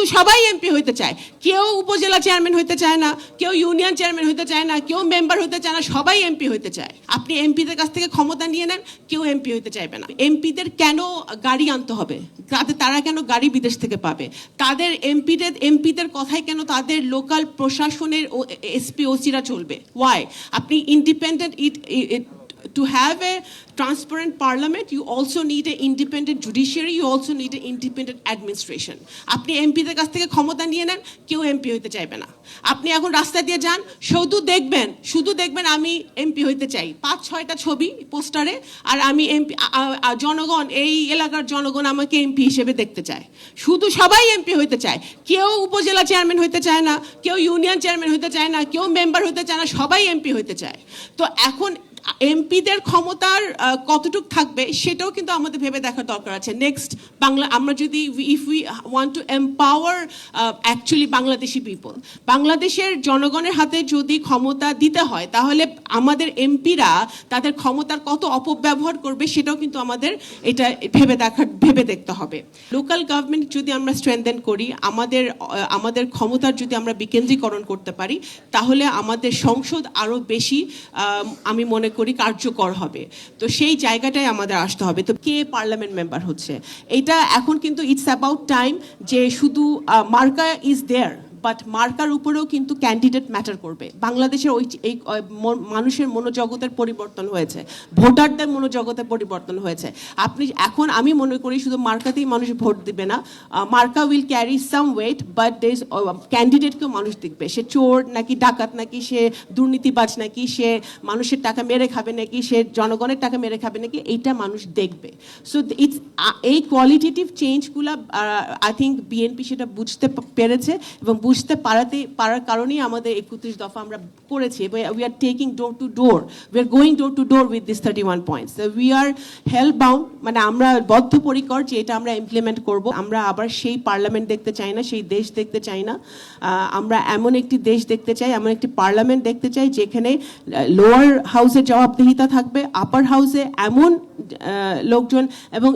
শুধু সবাই এমপি হইতে চায়। কেউ উপজেলা চেয়ারম্যান হইতে চায় না, কেউ ইউনিয়ন চেয়ারম্যান হইতে চায় না, কেউ মেম্বার হইতে চায় না, সবাই এমপি হইতে চায়। আপনি এমপিদের কাছ থেকে ক্ষমতা নিয়ে নেন, কেউ এমপি হইতে চাইবে না। এমপিদের কেন গাড়ি আনতে হবে? তাতে তারা কেন গাড়ি বিদেশ থেকে পাবে? তাদের এমপিদের এমপিদের কথাই কেন তাদের লোকাল প্রশাসনের এসপি, ওসিরা চলবে? ওয়াই আপনি independent it to have a transparent parliament, you also need an independent judiciary, you also need an independent administration. আপনি এমপিদের কাছ থেকে ক্ষমতা নিয়ে নেন, কেউ এমপি হইতে চাইবে না। আপনি এখন রাস্তা দিয়ে যান, শুধু দেখবেন শুধু দেখবেন আমি এমপি হইতে চাই। পাঁচ, ছয়টা ছবি, পোস্টারে, আর আমি এমপি জনগণ, এই এলাকার জনগণ আমাকে এমপি হিসেবে দেখতে চায়। শুধু সবাই এমপি হইতে চায়। কেউ উপজেলা চেয়ারম্যান হইতে চায় না, কেউ ইউনিয়ন চেয়ারম্যান হইতে চায় না, কেউ মেম্বার হইতে চায় না, সবাই এমপি হইতে চায়। তো এখন এমপিদের ক্ষমতার কতটুক থাকবে সেটাও কিন্তু আমাদের ভেবে দেখার দরকার আছে। নেক্সট বাংলা, আমরা যদি if we want to empower actually Bangladeshi people বাংলাদেশের জনগণের হাতে যদি ক্ষমতা দিতে হয়, তাহলে আমাদের এমপিরা তাদের ক্ষমতার কত অপব্যবহার করবে সেটাও কিন্তু আমাদের এটা ভেবে দেখার ভেবে দেখতে হবে। লোকাল গভর্নমেন্ট যদি আমরা স্ট্রেংথেন করি, আমাদের আমাদের ক্ষমতার যদি আমরা বিকেন্দ্রীকরণ করতে পারি, তাহলে আমাদের সংসদ আরও বেশি আমি মনে করি কার্যকর হবে। তো সেই জায়গাটায় আমাদের আসতে হবে। তো কে পার্লামেন্ট মেম্বার হচ্ছে? এটা এখন কিন্তু ইটস অ্যাবাউট টাইম যে শুধু মার্কা ইজ দেয়ার বাট মার্কার উপরেও কিন্তু ক্যান্ডিডেট ম্যাটার করবে। বাংলাদেশের ওই এই মানুষের মনোজগতের পরিবর্তন হয়েছে। ভোটারদের মনোজগতের পরিবর্তন হয়েছে। আপনি এখন আমি মনে করি শুধু মার্কাতেই মানুষ ভোট দিবে না মার্কা will carry some weight but these ক্যান্ডিডেটকেও মানুষ দেখবে। সে চোর নাকি ডাকাত নাকি, সে দুর্নীতিবাজ নাকি, সে মানুষের টাকা মেরে খাবে নাকি, সে জনগণের টাকা মেরে খাবে নাকি, এইটা মানুষ দেখবে। সো ইটস এই কোয়ালিটেটিভ চেঞ্জগুলো আই থিঙ্ক বিএনপি সেটা বুঝতে পেরেছে এবং বুঝতে পারাতে, পারার কারণেই আমাদের একত্রিশ দফা আমরা করেছি we are taking door to door we are going door to door with this thirty one points we are help bound মানে আমরা বদ্ধপরিকর যে এটা আমরা ইমপ্লিমেন্ট করব। আমরা আবার সেই পার্লামেন্ট দেখতে চাই না, সেই দেশ দেখতে চাই না। আমরা এমন একটি দেশ দেখতে চাই, এমন একটি পার্লামেন্ট দেখতে চাই যেখানে লোয়ার হাউসের জবাবদিহিতা থাকবে আপার হাউসে এমন লোকজন এবং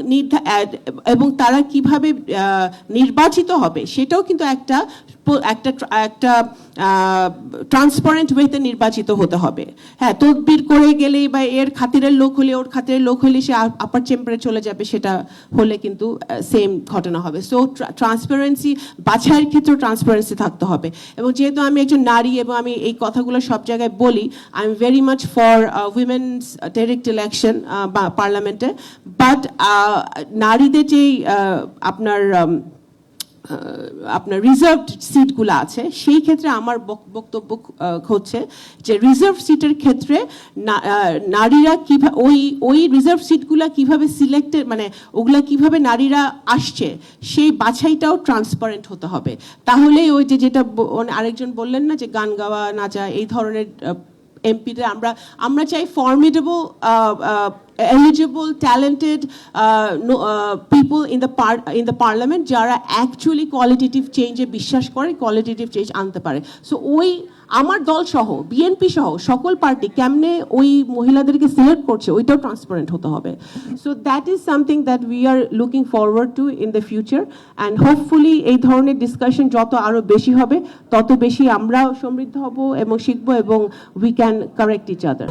এবং তারা কীভাবে নির্বাচিত হবে সেটাও কিন্তু একটা একটা একটা ট্রান্সপারেন্ট ওয়েতে নির্বাচিত হতে হবে। হ্যাঁ তদবির করে গেলেই বা এর খাতিরের লোক হলে, ওর খাতিরের লোক হলে সে আপার চেম্বারে চলে যাবে, সেটা হলে কিন্তু সেম ঘটনা হবে। সো ট্রান্সপারেন্সি বাছাইয়ের ক্ষেত্রেও ট্রান্সপারেন্সি থাকতে হবে। এবং যেহেতু আমি একজন নারী এবং আমি এই কথাগুলো সব জায়গায় বলি I am very much for women's direct election পার্লামেন্টে বাট নারীদের যেই আপনার um, আপনার রিজার্ভড সিটগুলো আছে সেই ক্ষেত্রে আমার বক্তব্য হচ্ছে যে রিজার্ভ সিটের ক্ষেত্রে নারীরা কীভাবে ওই ওই রিজার্ভ সিটগুলো কীভাবে সিলেক্টেড মানে ওগুলা কীভাবে নারীরা আসছে সেই বাছাইটাও ট্রান্সপারেন্ট হতে হবে। তাহলেই ওই যে যেটা আরেকজন বললেন না যে গান গাওয়া নাচা এই ধরনের এমপিতে আমরা আমরা চাই formidable eligible talented people in the par in the parliament যারা অ্যাকচুয়ালি কোয়ালিটেটিভ চেঞ্জে বিশ্বাস করে কোয়ালিটেটিভ চেঞ্জ আনতে পারে। সো ওই আমার দল সহ বিএনপি সহ সকল পার্টি কেমনে ওই মহিলাদেরকে সিলেক্ট করছে, ওইটাও ট্রান্সপারেন্ট হতে হবে। So that is something that we are looking forward to in the future and hopefully এই ধরনের ডিসকাশন যত আরও বেশি হবে, তত বেশি আমরাও সমৃদ্ধ হব এবং শিখব এবং we can correct each other